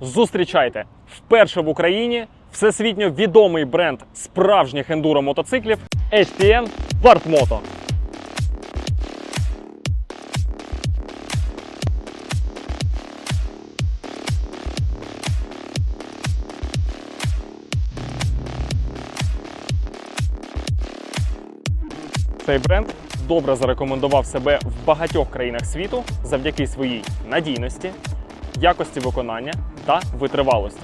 Зустрічайте вперше в Україні всесвітньо відомий бренд справжніх ендуро мотоциклів STN Partmoto. Цей бренд добре зарекомендував себе в багатьох країнах світу завдяки своїй надійності, якості виконання та витривалості.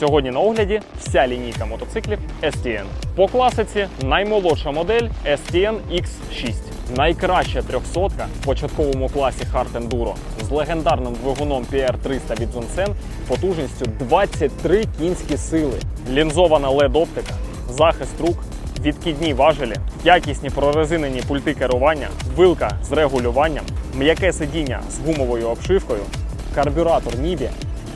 Сьогодні на огляді вся лінійка мотоциклів STN. По класиці наймолодша модель STN X6. Найкраща трьохсотка в початковому класі Hard Enduro з легендарним двигуном PR300 від Zonsen потужністю 23 кінські сили, лінзована LED-оптика, захист рук, відкидні важелі, якісні прорезинені пульти керування, вилка з регулюванням, м'яке сидіння з гумовою обшивкою, карбюратор Нібі,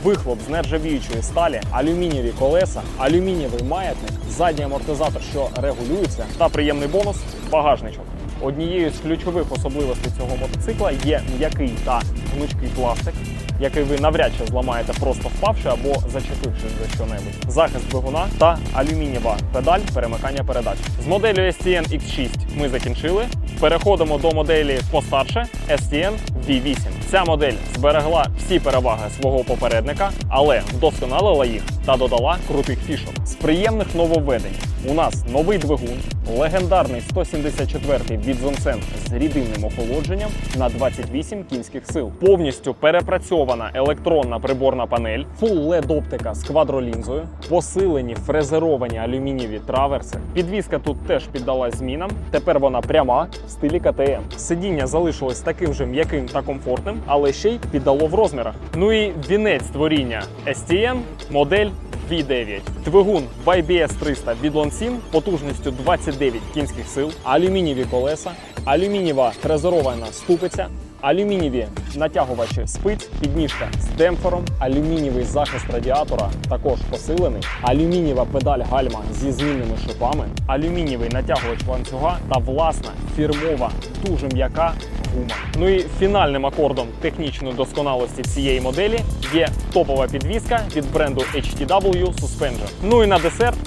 вихлоп з нержавіючої сталі, алюмінієві колеса, алюмінієвий маятник, задній амортизатор, що регулюється, та приємний бонус багажничок. Однією з ключових особливостей цього мотоцикла є м'який та гнучкий пластик, який ви навряд чи зламаєте просто впавши або зачепившись за що-небудь. Захист двигуна та алюмінієва педаль перемикання передач. З моделлю STN X6 ми закінчили. Переходимо до моделі постарше STN V8. Ця модель зберегла всі переваги свого попередника, але вдосконалила їх та додала крутих фішок. З приємних нововведень у нас новий двигун, легендарний 174-й від Zonsen з рідинним охолодженням на 28 кінських сил. Повністю перепрацьована електронна приборна панель, full LED оптика з квадролінзою, посилені фрезеровані алюмінієві траверси. Підвізка тут теж піддалась змінам. Тепер вона пряма в стилі КТМ. Сидіння залишилось таким же м'яким та комфортним, але ще й піддало в розмірах. Ну і вінець творіння STN модель V9. Двигун YBS 300 від Lonsin потужністю 29 кінських сил, алюмінієві колеса, алюмінієва фрезерована ступиця, алюмінієві натягувачі спиць, підніжка з демпфером, алюмінієвий захист радіатора також посилений, алюмінієва педаль гальма зі змінними шипами, алюмінієвий натягувач ланцюга та власна фірмова дуже м'яка гума. Ну і фінальним акордом технічної досконалості цієї моделі є топова підвізка від бренду HTW Suspension. Ну і на десерт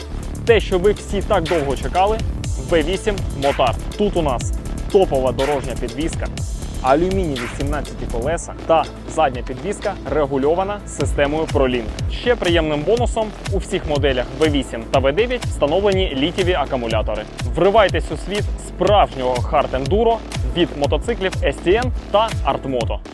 те, що ви всі так довго чекали, V8 Motard. Тут у нас топова дорожня підвізка, алюмінієві 17 колеса та задня підвіска регульована системою ProLink. Ще приємним бонусом у всіх моделях V8 та V9 встановлені літіві акумулятори. Вривайтесь у світ справжнього хард ендуро від мотоциклів STN та Artmoto.